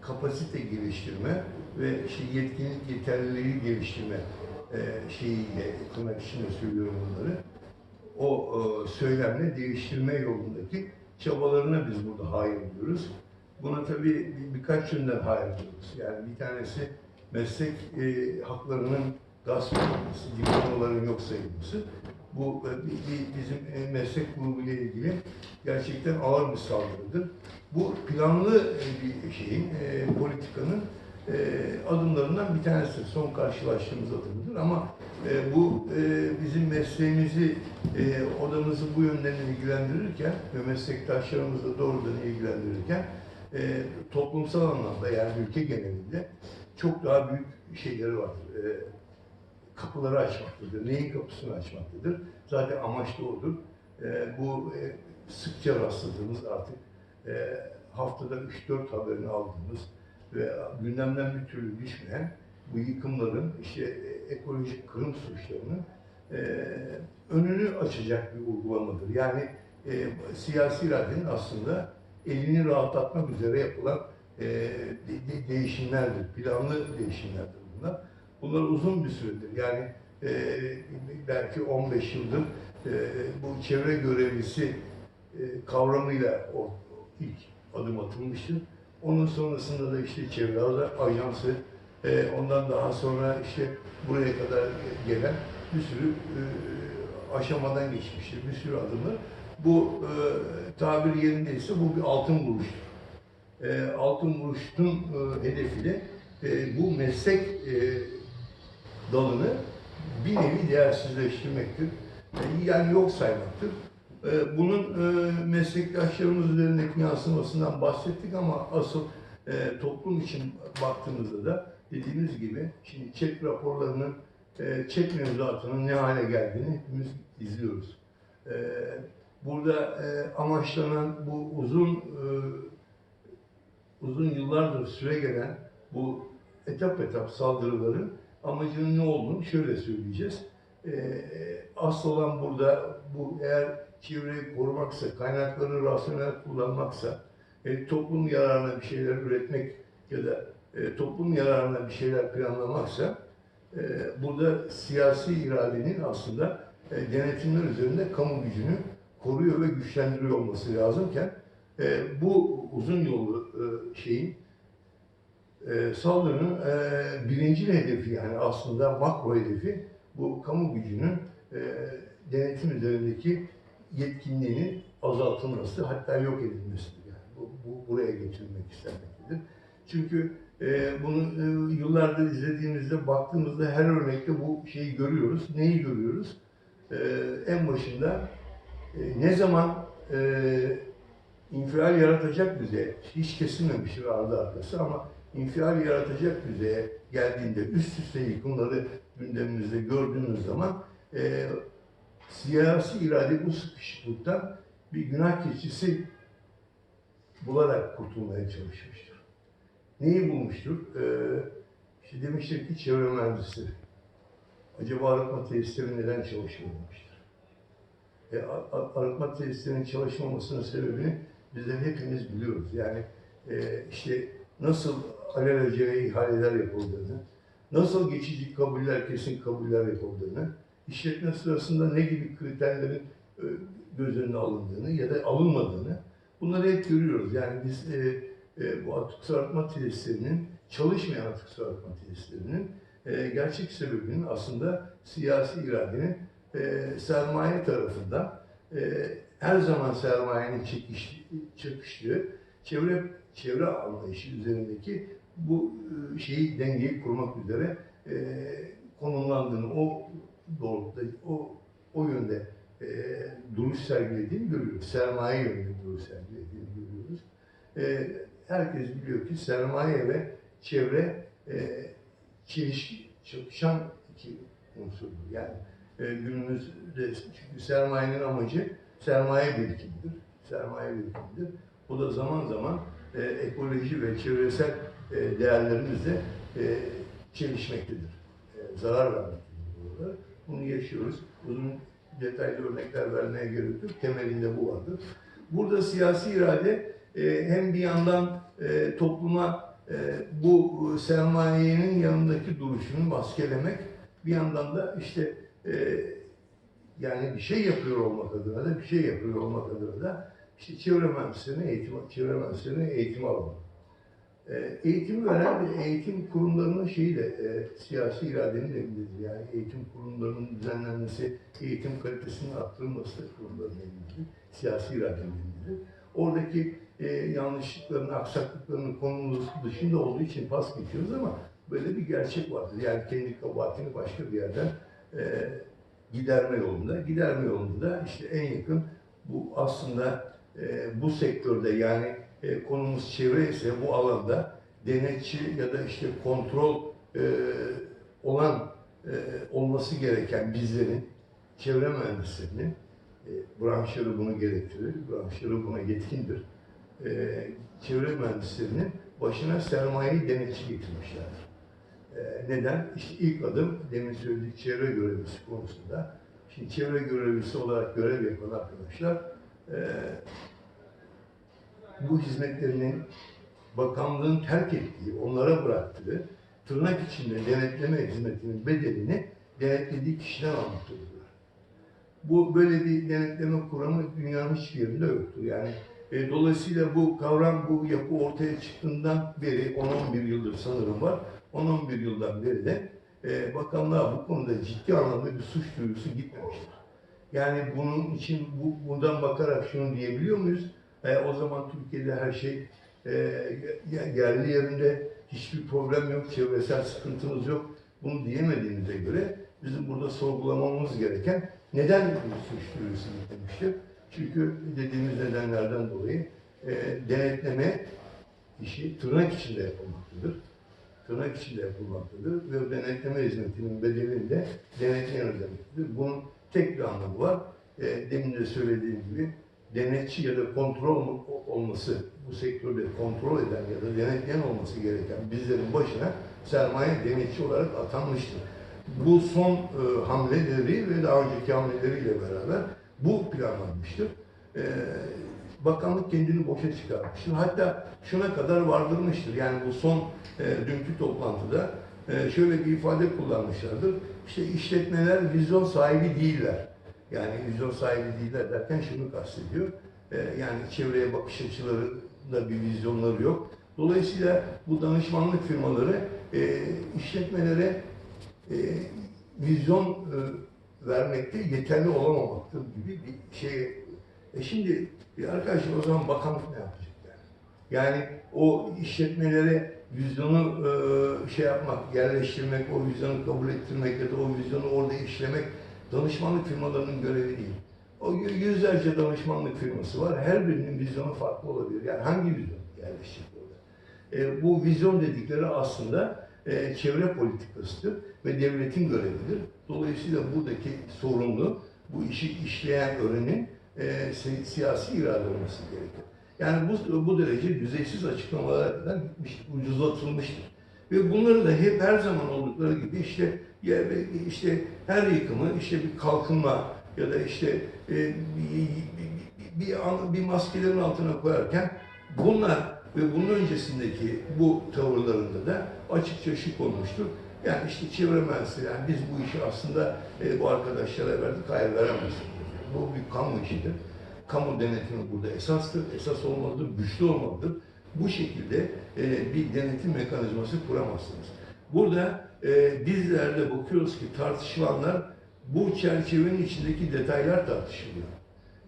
kapasite geliştirme ve işte yetkinlik yeterliliği geliştirme e, şeyiyle tırnak içinde söylüyorum bunları. O e, söylemle değiştirme yolundaki çabalarına biz burada hayır diyoruz. Buna tabii bir, birkaç yönden hayır diyoruz. Yani bir tanesi meslek e, haklarının gasp edilmesi, diplomaların yok sayılması. Bu e, bizim e, meslek grubu ile ilgili gerçekten ağır bir saldırıdır. Bu planlı e, bir şeyin, politikanın adımlarından bir tanesi. Son karşılaştığımız adımdır ama bu bizim mesleğimizi, odamızı bu yönden ilgilendirirken ve meslektaşlarımızla doğrudan ilgilendirirken toplumsal anlamda yani ülke genelinde çok daha büyük şeyleri vardır. Kapıları açmaktadır. Neyin kapısını açmaktadır? Zaten amaç da. E, bu e, sıkça rastladığımız artık e, haftada 3-4 haberini aldığımız ve gündemden bir türlü düşmeyen bu yıkımların, işte e, ekolojik kırım suçlarının e, önünü açacak bir uygulamadır. Yani e, siyasi iradenin aslında elini rahatlatmak üzere yapılan e, de- de- değişimlerdir, planlı değişimlerdir bunlar. Bunlar uzun bir Yani e, belki 15 yıldır e, bu çevre görevlisi e, kavramıyla o, ilk adım atılmıştır. Onun sonrasında da işte çevre ajansı, e, ondan daha sonra işte buraya kadar gelen bir sürü e, aşamadan geçmiştir, bir sürü adımlar. Bu e, tabir yerindeyse bu bir altın vuruştur. E, altın vuruşun e, hedefi de e, bu meslek e, dalını bir nevi değersizleştirmektir. E, Yani yok saymaktır. E, Bunun e, meslektaşlarımız üzerindeki yansımasından bahsettik ama asıl toplum için baktığımızda da dediğimiz gibi şimdi çek raporlarının, çek mevzuatının ne hale geldiğini hepimiz izliyoruz. Burada amaçlanan bu uzun uzun yıllardır süre gelen bu etap etap saldırıların amacının ne olduğunu şöyle söyleyeceğiz. Ee, asıl olan burada bu eğer çevreyi korumaksa, kaynakları rasyonel kullanmaksa, e, toplum yararına bir şeyler üretmek ya da e, toplum yararına bir şeyler planlamaksa e, burada siyasi iradenin aslında e, denetimler üzerinde kamu gücünü koruyor ve güçlendiriyor olması lazımken e, bu uzun yollu e, şeyin e, saldırının e, birinci hedefi yani aslında makro hedefi bu kamu gücünün e, denetim üzerindeki yetkinliğinin azaltılması hatta yok edilmesidir. Yani bu, bu buraya getirilmek istenmektedir. Çünkü e, bunu e, yıllardır izlediğimizde baktığımızda her örnekte bu şeyi görüyoruz. Neyi görüyoruz? E, en başında e, ne zaman e, infial yaratacak düzeye, hiç kesilmemiştir ardı arkası ama infial yaratacak düzeye geldiğinde üst üste yıkımları gündemimizde gördüğünüz zaman e, siyasi irade bu sıkışıklıktan bir günah keçisi bularak kurtulmaya çalışmıştır. Neyi bulmuştur? E, işte demiştir ki çevre mühendisleri. Acaba arıtma tesisleri neden çalışmıyor demiştir. E, arıtma tesislerinin çalışmamasının sebebini bizler hepimiz biliyoruz. Yani e, işte nasıl alelacele ihaleler yapıldığını, nasıl geçici kabuller, kesin kabuller yapıldığını, işletme sırasında ne gibi kriterlerin e, göz önüne alındığını ya da alınmadığını bunları hep görüyoruz. Yani biz e, e, bu atık su arıtma tesislerinin, çalışmayan atık su arıtma tesislerinin e, gerçek sebebinin aslında siyasi iradenin e, sermaye tarafından e, her zaman sermayenin çekiş, çakıştığı çevre çevre anlayışı üzerindeki bu e, şeyi dengeyi kurmak üzere e, konumlandığını o doğrultuda o o yönde e, duruş sergilediğini görüyoruz. Sermaye yönünde duruş sergilediğini görüyoruz. E, herkes biliyor ki sermaye ve çevre e, çelişki, çakışan iki unsurdur. Yani e, günümüzde çünkü sermayenin amacı sermaye birikimidir. Sermaye birikimidir. Bu da zaman zaman e, ekoloji ve çevresel değerlerimizle e, çelişmektedir. E, zarar vermektedir. Bunu yaşıyoruz. Uzun detaylı örnekler vermeye gerek yok. Temelinde bu vardır. Burada siyasi irade e, hem bir yandan e, topluma e, bu sermayenin yanındaki duruşunu maskelemek bir yandan da işte e, yani bir şey yapıyor olmak adına da bir şey yapıyor olmak adına da işte çevre mühendislerine eğitim, çevre eğitim almak. E, eğitim veren eğitim kurumlarının şeyi de e, siyasi iradenin elindedir. Yani eğitim kurumlarının düzenlenmesi, eğitim kalitesinin arttırılması kurumların elindedir. Siyasi iradenin elindedir. Oradaki e, yanlışlıkların, aksaklıkların konumuz dışında olduğu için pas geçiyoruz ama böyle bir gerçek vardır. Yani kendi kabahatini başka bir yerden e, giderme yolunda. Giderme yolunda da işte en yakın bu aslında e, bu sektörde yani e, konumuz çevre ise bu alanda denetçi ya da işte kontrol e, olan e, olması gereken bizlerin çevre mühendislerinin e, branşları bunu gerektirir, branşları buna yetkindir. E, çevre mühendislerinin başına sermayeyi denetçi getirmişlerdir. E, neden? İşte ilk adım demin söyledik çevre görevlisi konusunda. Şimdi çevre görevlisi olarak görev yapan arkadaşlar e, bu hizmetlerinin bakanlığın terk ettiği, onlara bıraktığı tırnak içinde denetleme hizmetinin bedelini denetlediği kişiden almaktadırlar. Bu böyle bir denetleme kuramı dünyanın hiçbir yerinde yoktur. Yani e, dolayısıyla bu kavram, bu yapı ortaya çıktığından beri 10-11 yıldır sanırım var. 10-11 yıldan beri de e, bakanlığa bu konuda ciddi anlamda bir suç duyurusu gitmemiştir. Yani bunun için bu, buradan bakarak şunu diyebiliyor muyuz? E, o zaman Türkiye'de her şey e, ye- yerli yerinde hiçbir problem yok, çevresel sıkıntımız yok. Bunu diyemediğimize göre bizim burada sorgulamamız gereken neden bir suç duyurusu gitmemiştir? Çünkü dediğimiz nedenlerden dolayı e, denetleme işi tırnak içinde yapılmaktadır. Tırnak içinde yapılmaktadır ve denetleme hizmetinin bedelini de denetleyen ödemektedir. Bunun tek bir anlamı var. E, demin de söylediğim gibi denetçi ya da kontrol ol- olması, bu sektörde kontrol eden ya da denetleyen olması gereken bizlerin başına sermaye denetçi olarak atanmıştır. Bu son e, hamleleri ve daha önceki hamleleriyle beraber bu planlanmıştır. E, bakanlık kendini boşa çıkarmıştır. Hatta şuna kadar vardırmıştır. Yani bu son e, dünkü toplantıda e, şöyle bir ifade kullanmışlardır. İşte işletmeler vizyon sahibi değiller. Yani vizyon sahibi değiller derken şunu kastediyor. E, yani çevreye bakış açılarında bir vizyonları yok. Dolayısıyla bu danışmanlık firmaları e, işletmelere e, vizyon e, vermekte yeterli olamamaktır gibi bir şey. E şimdi bir arkadaş o zaman bakanlık ne yapacak yani? Yani o işletmelere vizyonu e, şey yapmak, yerleştirmek, o vizyonu kabul ettirmek ya da o vizyonu orada işlemek danışmanlık firmalarının görevi değil. O yü- yüzlerce danışmanlık firması var. Her birinin vizyonu farklı olabilir. Yani hangi vizyon yerleşecek orada? E, bu vizyon dedikleri aslında e, çevre politikasıdır ve devletin görevidir. Dolayısıyla buradaki sorumlu bu işi işleyen öğrenin e, si- siyasi irade olması gerekir. Yani bu, bu derece düzeysiz gitmiştir, ucuzlatılmıştır. Ve bunları da hep her zaman oldukları gibi işte ya, işte her yıkımı işte bir kalkınma ya da işte e, bir, bir, maskelerin altına koyarken bunlar ve bunun öncesindeki bu tavırlarında da açıkça şu konmuştur. Yani işte çevre mühendisleri, yani biz bu işi aslında e, bu arkadaşlara verdik, hayır veremezsiniz. Bu bir kamu işidir. Kamu denetimi burada esastır, esas olmalıdır, güçlü olmalıdır. Bu şekilde e, bir denetim mekanizması kuramazsınız. Burada e, bizlerde bakıyoruz ki tartışılanlar bu çerçevenin içindeki detaylar tartışılıyor.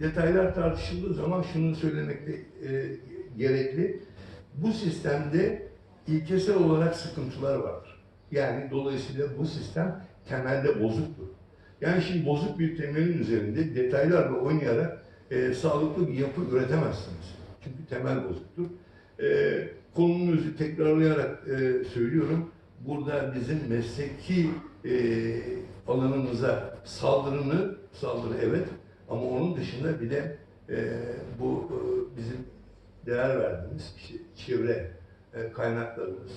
Detaylar tartışıldığı zaman şunu söylemekte e, gerekli. Bu sistemde ilkesel olarak sıkıntılar vardır. Yani dolayısıyla bu sistem temelde bozuktur. Yani şimdi bozuk bir temelin üzerinde detaylarla oynayarak e, sağlıklı bir yapı üretemezsiniz. Çünkü temel bozuktur. E, konunun özü tekrarlayarak e, söylüyorum. Burada bizim mesleki e, alanımıza saldırını, saldırı evet ama onun dışında bir de e, bu e, bizim değer verdiğimiz işte çevre e, kaynaklarımız,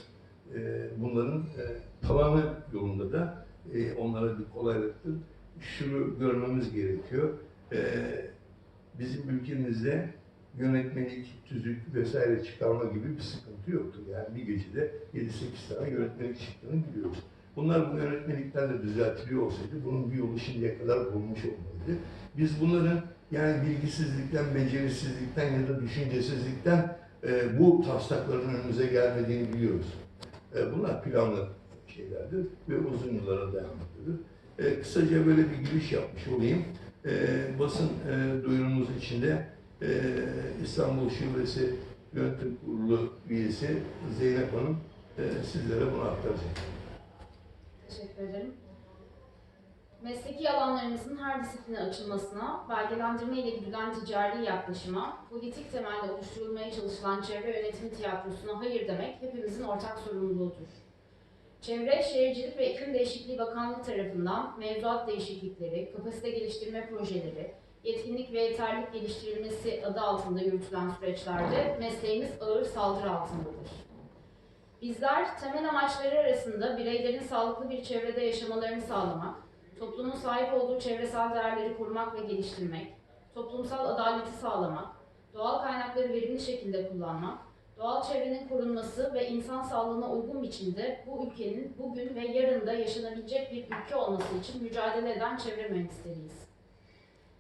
e, bunların e, talanı yolunda da e, onlara bir kolaylıktır. Şunu görmemiz gerekiyor. E, bizim ülkemizde yönetmelik, tüzük vesaire çıkarma gibi bir sıkıntı yoktur. Yani bir gecede 7-8 tane yönetmelik çıktığını biliyoruz. Bunlar bu yönetmeliklerle düzeltiliyor olsaydı bunun bir yolu şimdiye kadar bulmuş olmalıydı. Biz bunların yani bilgisizlikten, becerisizlikten ya da düşüncesizlikten e, bu taslakların önümüze gelmediğini biliyoruz. E, bunlar planlı şeylerdir ve uzun yıllara dayanmaktadır. E, kısaca böyle bir giriş yapmış olayım. E, basın e, duyurumuz içinde e, İstanbul Şubesi Yönetim Kurulu üyesi Zeynep Hanım e, sizlere bunu aktaracak. Teşekkür ederim. Mesleki alanlarımızın her disipline açılmasına, belgelendirme ile gidilen ticari yaklaşıma, politik temelde oluşturulmaya çalışılan çevre yönetim tiyatrosuna hayır demek hepimizin ortak sorumluluğudur. Çevre, Şehircilik ve İklim Değişikliği Bakanlığı tarafından mevzuat değişiklikleri, kapasite geliştirme projeleri, yetkinlik ve yeterlilik geliştirilmesi adı altında yürütülen süreçlerde mesleğimiz ağır saldırı altındadır. Bizler temel amaçları arasında bireylerin sağlıklı bir çevrede yaşamalarını sağlamak, toplumun sahip olduğu çevresel değerleri korumak ve geliştirmek, toplumsal adaleti sağlamak, doğal kaynakları verimli şekilde kullanmak, doğal çevrenin korunması ve insan sağlığına uygun biçimde bu ülkenin bugün ve yarın da yaşanabilecek bir ülke olması için mücadele eden çevre mühendisleriyiz.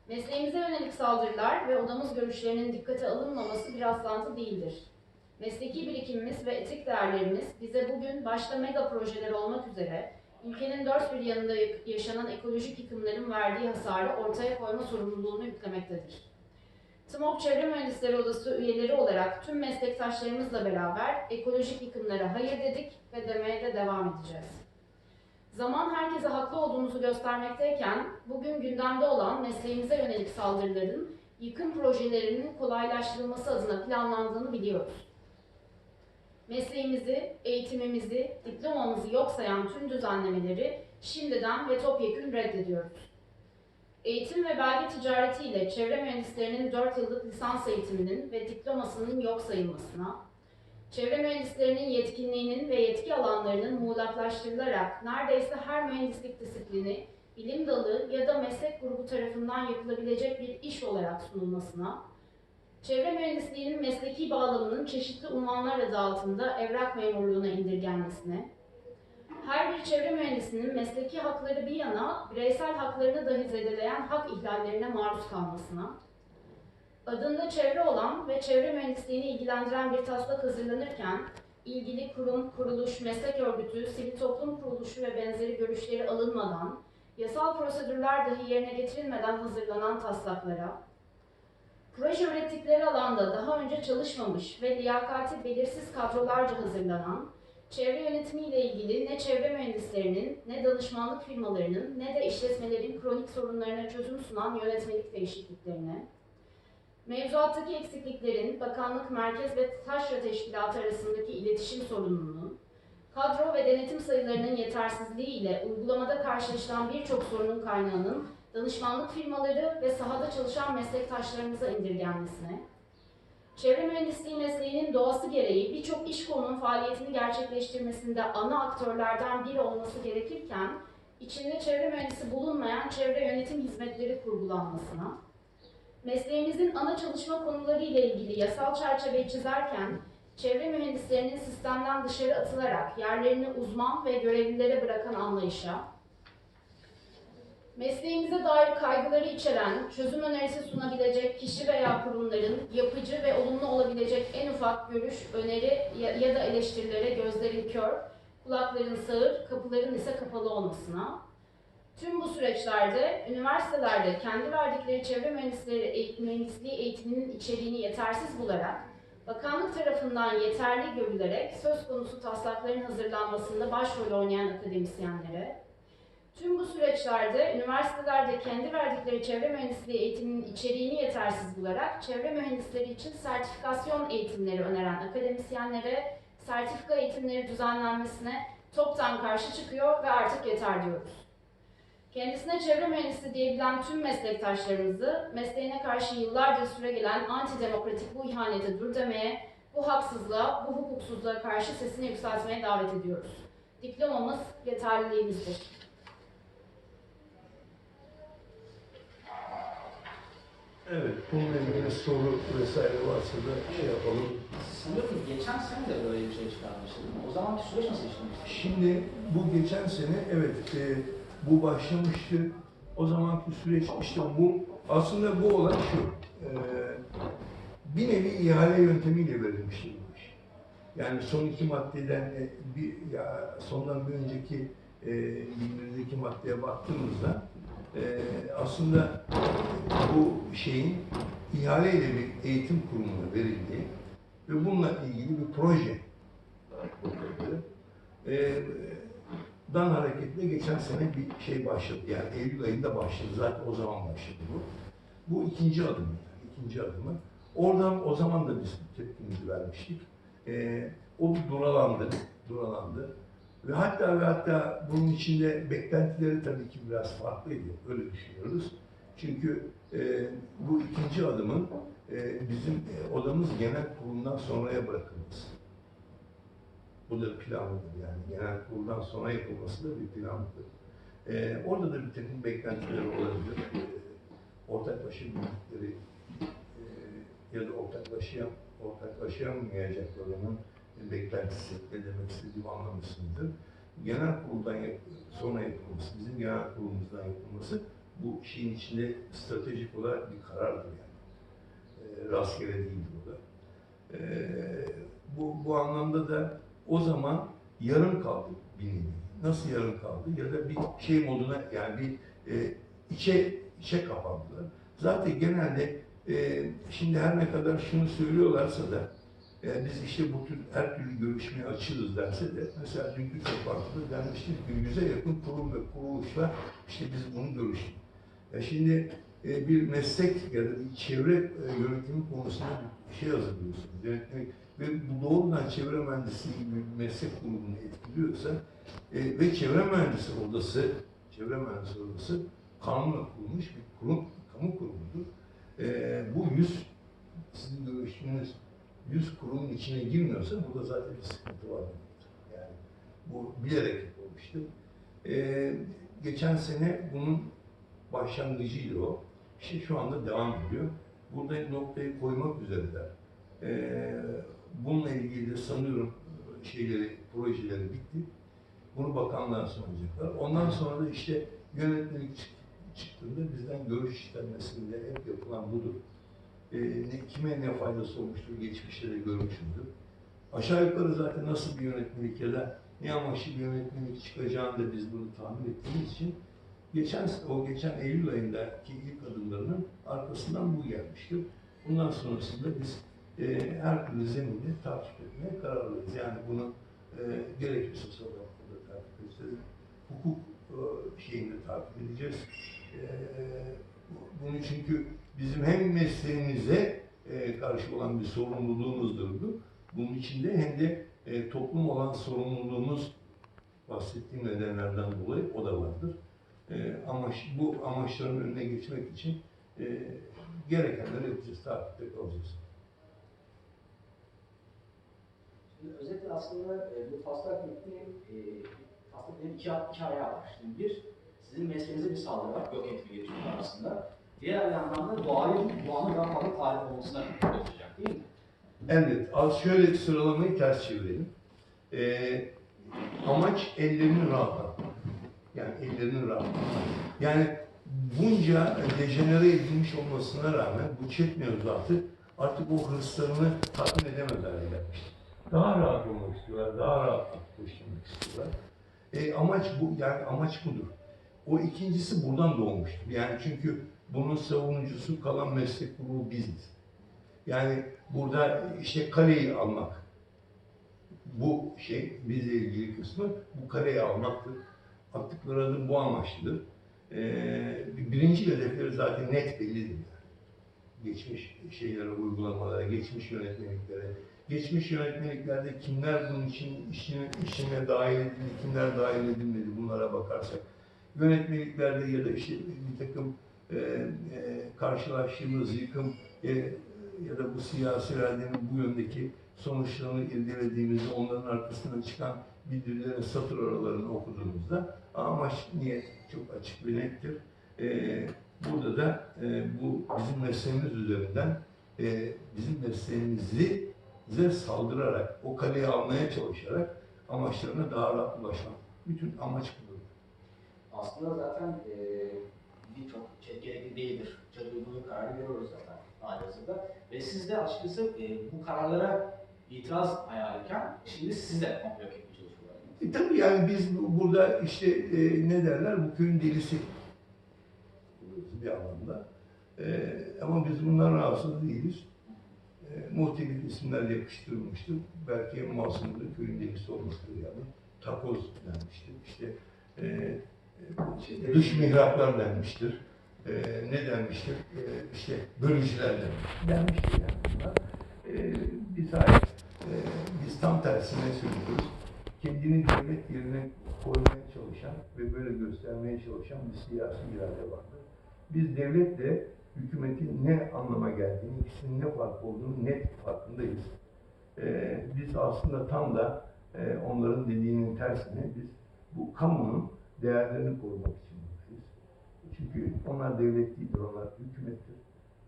Mesleğimize yönelik saldırılar ve odamız görüşlerinin dikkate alınmaması bir rastlantı değildir. Mesleki birikimimiz ve etik değerlerimiz bize bugün başta mega projeler olmak üzere ülkenin dört bir yanında yaşanan ekolojik yıkımların verdiği hasarı ortaya koyma sorumluluğunu yüklemektedir. TMOB Çevre Mühendisleri Odası üyeleri olarak tüm meslektaşlarımızla beraber ekolojik yıkımlara hayır dedik ve demeye de devam edeceğiz. Zaman herkese haklı olduğumuzu göstermekteyken bugün gündemde olan mesleğimize yönelik saldırıların yıkım projelerinin kolaylaştırılması adına planlandığını biliyoruz. Mesleğimizi, eğitimimizi, diplomamızı yok sayan tüm düzenlemeleri şimdiden ve topyekun reddediyoruz. Eğitim ve belge ticaretiyle çevre mühendislerinin 4 yıllık lisans eğitiminin ve diplomasının yok sayılmasına, çevre mühendislerinin yetkinliğinin ve yetki alanlarının muğlaklaştırılarak neredeyse her mühendislik disiplini, bilim dalı ya da meslek grubu tarafından yapılabilecek bir iş olarak sunulmasına, Çevre mühendisliğinin mesleki bağlamının çeşitli unvanlar adı altında evrak memurluğuna indirgenmesine, her bir çevre mühendisinin mesleki hakları bir yana bireysel haklarını dahi zedeleyen hak ihlallerine maruz kalmasına, adında çevre olan ve çevre mühendisliğini ilgilendiren bir taslak hazırlanırken, ilgili kurum, kuruluş, meslek örgütü, sivil toplum kuruluşu ve benzeri görüşleri alınmadan, yasal prosedürler dahi yerine getirilmeden hazırlanan taslaklara, Proje ürettikleri alanda daha önce çalışmamış ve liyakati belirsiz kadrolarca hazırlanan, çevre yönetimiyle ilgili ne çevre mühendislerinin, ne danışmanlık firmalarının, ne de işletmelerin kronik sorunlarına çözüm sunan yönetmelik değişikliklerine, mevzuattaki eksikliklerin bakanlık, merkez ve taşra teşkilatı arasındaki iletişim sorununun, kadro ve denetim sayılarının yetersizliği ile uygulamada karşılaşılan birçok sorunun kaynağının danışmanlık firmaları ve sahada çalışan meslektaşlarımıza indirgenmesine, çevre mühendisliği mesleğinin doğası gereği birçok iş kolunun faaliyetini gerçekleştirmesinde ana aktörlerden biri olması gerekirken, içinde çevre mühendisi bulunmayan çevre yönetim hizmetleri kurgulanmasına, mesleğimizin ana çalışma konuları ile ilgili yasal çerçeveyi çizerken, çevre mühendislerinin sistemden dışarı atılarak yerlerini uzman ve görevlilere bırakan anlayışa, Mesleğimize dair kaygıları içeren, çözüm önerisi sunabilecek kişi veya kurumların yapıcı ve olumlu olabilecek en ufak görüş, öneri ya, da eleştirilere gözlerin kör, kulakların sağır, kapıların ise kapalı olmasına, tüm bu süreçlerde üniversitelerde kendi verdikleri çevre mühendisleri, mühendisliği eğitiminin içeriğini yetersiz bularak, bakanlık tarafından yeterli görülerek söz konusu taslakların hazırlanmasında başrol oynayan akademisyenlere, Tüm bu süreçlerde üniversitelerde kendi verdikleri çevre mühendisliği eğitiminin içeriğini yetersiz bularak çevre mühendisleri için sertifikasyon eğitimleri öneren akademisyenlere sertifika eğitimleri düzenlenmesine toptan karşı çıkıyor ve artık yeter diyoruz. Kendisine çevre mühendisi diyebilen tüm meslektaşlarımızı mesleğine karşı yıllarca süre gelen antidemokratik bu ihanete dur demeye, bu haksızlığa, bu hukuksuzluğa karşı sesini yükseltmeye davet ediyoruz. Diplomamız yeterliliğimizdir. Evet, bununla ilgili soru vesaire varsa da şey yapalım. Sanıyorum geçen sene de böyle bir şey çıkarmıştı. O zamanki süreç nasıl işlemişti? Şimdi bu geçen sene evet e, bu başlamıştı. O zamanki süreç işte bu aslında bu olan şu. e, bir nevi ihale yöntemiyle verilmişti. Yani son iki maddeden e, bir ya sondan bir önceki e, 21'deki maddeye baktığımızda e, aslında bu şeyin ihaleyle bir eğitim kurumuna verildiği ve bununla ilgili bir proje e, dan hareketle geçen sene bir şey başladı. Yani Eylül ayında başladı. Zaten o zaman başladı bu. Bu ikinci adım. Yani, ikinci adımı. Oradan o zaman da biz tepkimizi vermiştik. E, o duralandı. Duralandı. Ve hatta ve hatta bunun içinde beklentileri tabii ki biraz farklıydı. Öyle düşünüyoruz. Çünkü e, bu ikinci adımın e, bizim e, odamız genel kurulundan sonraya bırakılması. Bu da planlıdır yani. Genel kuruldan sonra yapılması da bir planlıdır. Ee, orada da bir takım beklentiler olabilir. Ee, ortaklaşa bildikleri e, ya da ortaklaşayan, ortaklaşayamayacaklarının beklentisi ne demek istediğimi anlamışsınızdır. Genel kuruldan yap- sonra yapılması, bizim genel kurulumuzdan yapılması bu şeyin içinde stratejik olarak bir karardır yani. Ee, rastgele değildir o da. Ee, bu, bu anlamda da o zaman yarım kaldı bir nevi. Nasıl yarım kaldı? Ya da bir şey moduna yani bir e, içe içe kapandılar. Zaten genelde e, şimdi her ne kadar şunu söylüyorlarsa da e, biz işte bu tür her türlü görüşmeye açığız derse de mesela dünkü toplantıda denmiştir ki yüze yakın kurum ve kuruluşla işte biz bunu görüştük. Ya şimdi e, bir meslek ya da bir çevre e, yönetimi konusunda bir şey hazırlıyorsunuz. Yönetmek ve bu doğrudan çevre mühendisliği gibi bir meslek grubunu etkiliyorsa e, ve çevre mühendisi odası, çevre mühendisi odası kanunla kurulmuş bir kurum, kamu kurumudur. E, bu yüz, sizin görüştüğünüz yüz kurumun içine girmiyorsa burada zaten bir sıkıntı var. Yani bu bilerek yapılmıştır. E, geçen sene bunun başlangıcıydı o. İşte şu anda devam ediyor. Burada noktayı koymak üzereler. Ee, bununla ilgili de sanıyorum şeyleri, projeleri bitti. Bunu bakanlığa sunacaklar. Ondan sonra da işte yönetmelik çık- çıktığında bizden görüş istenmesinde hep yapılan budur. Ee, ne, kime ne faydası olmuştur, geçmişte de görmüşüzdür. Aşağı yukarı zaten nasıl bir yönetmelik ya da ne amaçlı bir yönetmelik çıkacağını da biz bunu tahmin ettiğimiz için geçen o geçen Eylül ayındaki ilk adımlarının arkasından bu gelmiştir. Bundan sonrasında biz e, her türlü zeminde takip etmeye kararlıyız. Yani bunu e, gerekirse sokakta takip edeceğiz. Hukuk e, şeyinde takip edeceğiz. E, bu- bunu çünkü bizim hem mesleğimize e, karşı olan bir sorumluluğumuzdur bu. Bunun içinde hem de e, toplum olan sorumluluğumuz bahsettiğim nedenlerden dolayı o da vardır. E, amaç, bu amaçların önüne geçmek için e, gerekenleri yapacağız, takipte kalacağız. Şimdi özetle aslında e, bu taslak metni, e, taslak metnin iki, iki ayağı var. Şimdi bir, sizin mesleğinize bir saldırı var, yok etme girişimi arasında. Diğer yandan da doğayı, doğanın daha fazla tarif olmasına götürecek değil mi? Evet, az şöyle sıralamayı ters çevirelim. Ee, amaç ellerini rahatlatmak. Yani ellerini rahatlatmak. Yani bunca dejenere edilmiş olmasına rağmen bu çet mevzuatı artık o hırslarını tatmin edemez hale gelmiştir. Daha rahat olmak istiyorlar, daha rahat koşturmak istiyorlar. E, amaç bu, yani amaç budur. O ikincisi buradan doğmuştur. Yani çünkü bunun savunucusu kalan meslek grubu biziz. Yani burada işte kareyi almak. Bu şey bizle ilgili kısmı bu kareyi almaktır. Attıkları adım bu amaçlıdır. Ee, birinci hedefleri zaten net bellidir. Yani. Geçmiş şeylere, uygulamalara, geçmiş yönetmeliklere. Geçmiş yönetmeliklerde kimler bunun için işine, işine dahil edildi, kimler dahil edilmedi bunlara bakarsak. Yönetmeliklerde ya da işte bir takım e, e, karşılaştığımız yıkım e, ya da bu siyasi iradenin bu yöndeki sonuçlarını irdelediğimizde onların arkasından çıkan bildirilerin satır aralarını okuduğumuzda amaç niyet çok açık ve nettir. Ee, burada da e, bu bizim mesleğimiz üzerinden e, bizim mesleğimizi bize saldırarak, o kaleyi almaya çalışarak amaçlarına daha rahat ulaşmak. Bütün amaç bu. Aslında zaten e, birçok şey gerekli değildir. Cadı kararı veriyoruz zaten halihazırda. Ve siz de açıkçası e, bu kararlara itiraz hayalken şimdi siz de komplo. E tabii yani biz bu- burada işte e, ne derler bu köyün delisi bir anlamda. E, ama biz bundan rahatsız değiliz. E, muhtelif isimler yakıştırılmıştır. Belki en masumda köyün delisi olmasıdır yani. Takoz denmiştir. İşte e, e, dış mihraplar denmiştir. E, ne denmiştir? E, işte bölücüler denmiştir. Denmiştir yani bunlar. E, biz hayır. E, biz tam tersine söylüyoruz kendini devlet yerine koymaya çalışan ve böyle göstermeye çalışan bir siyasi irade vardır. Biz devletle hükümetin ne anlama geldiğini, ikisinin ne fark olduğunu net farkındayız. Ee, biz aslında tam da e, onların dediğinin tersine biz bu kamunun değerlerini korumak için buradayız. Çünkü onlar devlet değildir, onlar hükümettir.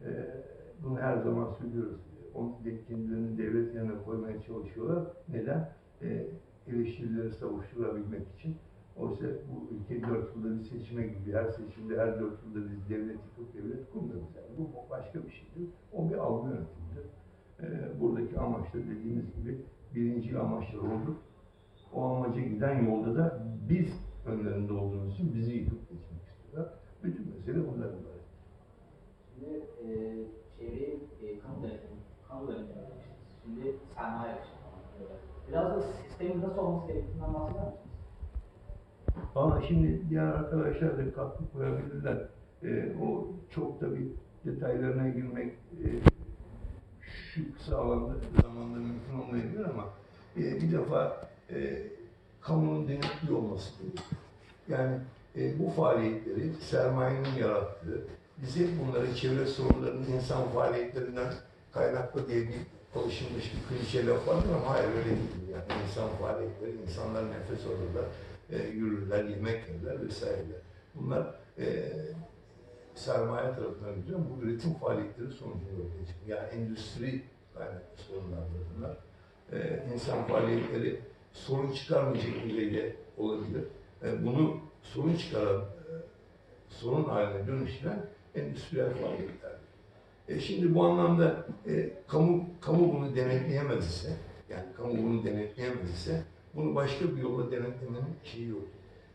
Ee, bunu her zaman söylüyoruz. Onu kendilerini devlet yerine koymaya çalışıyorlar. Neden? Ee, eleştirileri savuşturabilmek için. Oysa bu ülke dört yılda bir seçime gibi her seçimde her dört yılda biz devlet yıkıp devlet kurmuyoruz. Yani bu başka bir şeydir. O bir algı yönetimidir. Ee, buradaki amaç da dediğimiz gibi birinci amaçlar oldu. O amaca giden yolda da biz önlerinde olduğumuz için bizi yıkıp geçmek istiyorlar. Bütün mesele bundan ibaret. Şimdi e, çevreyi e, kamu denetimi, kamu yapmışsınız. Şimdi sermaye yapmışsınız. Biraz da sistemin nasıl olması gerektiğinden bahseder misiniz? Valla şimdi diğer arkadaşlar da katkı koyabilirler. Ee, o çok tabii detaylarına girmek e, şu kısa alanda, zamanda mümkün olmayabilir ama e, bir defa e, kamunun denetli olması gerekiyor. Yani e, bu faaliyetleri sermayenin yarattığı, biz hep bunları çevre sorunlarının insan faaliyetlerinden kaynaklı diye bir alışılmış bir klişe laf vardır ama hayır öyle değil. Yani insan faaliyetleri, insanlar nefes alırlar, e, yürürler, yemek yerler vesaireler. Bunlar e, sermaye tarafından gidiyor. Bu üretim faaliyetleri sonucunda ortaya çıkıyor. Yani endüstri kaynaklı sorunlardır bunlar. E, insan faaliyetleri sorun çıkarmayacak düzeyde olabilir. E, bunu sorun çıkaran, e, sorun haline dönüştüren endüstriyel faaliyetler. E şimdi bu anlamda e, kamu kamu bunu denetleyemez ise, yani kamu bunu denetleyemez ise, bunu başka bir yolla denetlemenin şeyi yok.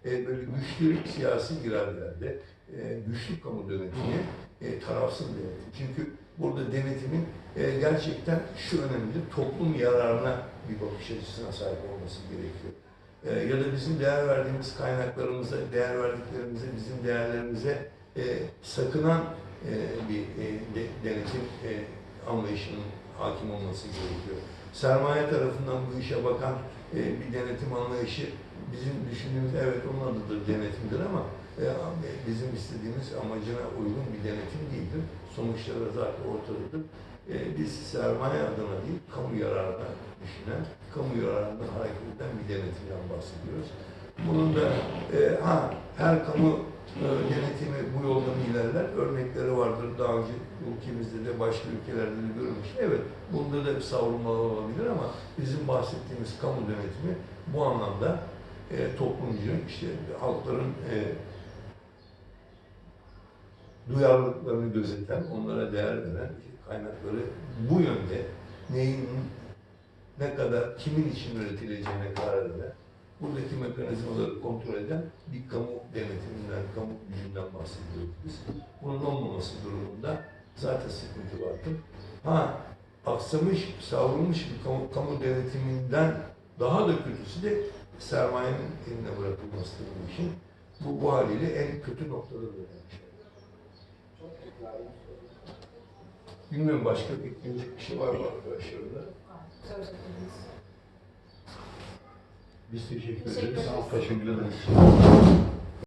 E, böyle güçlü siyasi iradelerde, e, güçlü kamu denetimi, e, tarafsız denetim. Çünkü burada denetimin e, gerçekten şu önemlidir, toplum yararına bir bakış açısına sahip olması gerekiyor. E, ya da bizim değer verdiğimiz kaynaklarımıza, değer verdiklerimize, bizim değerlerimize e, sakınan e, bir e, de, denetim e, anlayışının hakim olması gerekiyor. Sermaye tarafından bu işe bakan e, bir denetim anlayışı bizim düşündüğümüz evet onun adıdır denetimdir ama e, bizim istediğimiz amacına uygun bir denetim değildir. Sonuçları zaten ortadadır. E, biz sermaye adına değil, kamu yararına düşünen, kamu yararından hareket eden bir denetimden bahsediyoruz. Bunun da e, ha, her kamu e, denetimi bu yolda mı ilerler? Örnekleri vardır. Daha önce ülkemizde de başka ülkelerde de görülmüş. Evet, bunda da bir savrulmalar olabilir ama bizim bahsettiğimiz kamu denetimi bu anlamda e, toplumcu, işte halkların e, duyarlılıklarını gözeten, onlara değer veren kaynakları bu yönde neyin ne kadar kimin için üretileceğine karar eden, buradaki mekanizmaları kontrol eden bir kamu denetiminden, kamu gücünden bahsediyoruz biz. Bunun olmaması durumunda zaten sıkıntı vardır. Ha, aksamış, savrulmuş bir kamu, kamu denetiminden daha da kötüsü de sermayenin eline bırakılmasıdır bu işin. Bu, bu haliyle en kötü noktada böyle bir. Bilmiyorum başka ekleyecek bir şey var mı arkadaşlarımda? Biz teşekkür Teşekkür ederiz. ederiz. Teşekkür ederiz.